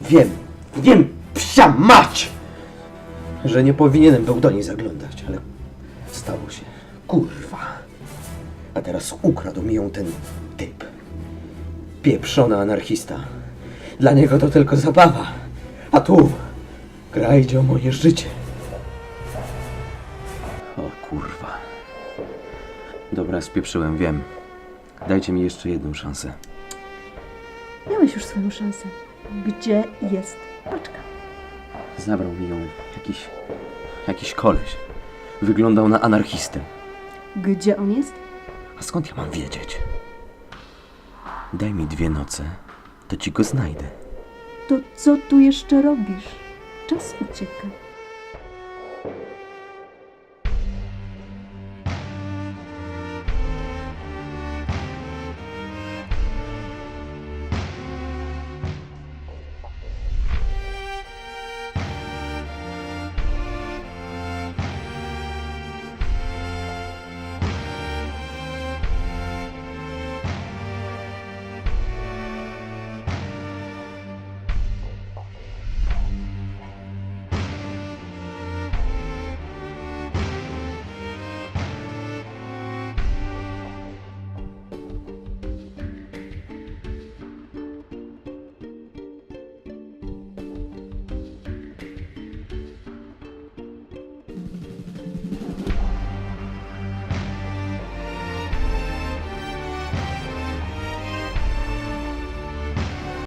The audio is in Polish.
Wiem, wiem, psia mać! Że nie powinienem był do niej zaglądać, ale stało się. Kurwa. A teraz ukradł mi ją ten typ. Pieprzony anarchista. Dla niego to tylko zabawa. A tu gra idzie o moje życie. O kurwa. Dobra, spieprzyłem, wiem. Dajcie mi jeszcze jedną szansę. Miałeś już swoją szansę. Gdzie jest paczka? Zabrał mi ją jakiś. jakiś koleś. Wyglądał na anarchistę. Gdzie on jest? A skąd ja mam wiedzieć? Daj mi dwie noce, to ci go znajdę. To co tu jeszcze robisz? Czas ucieka.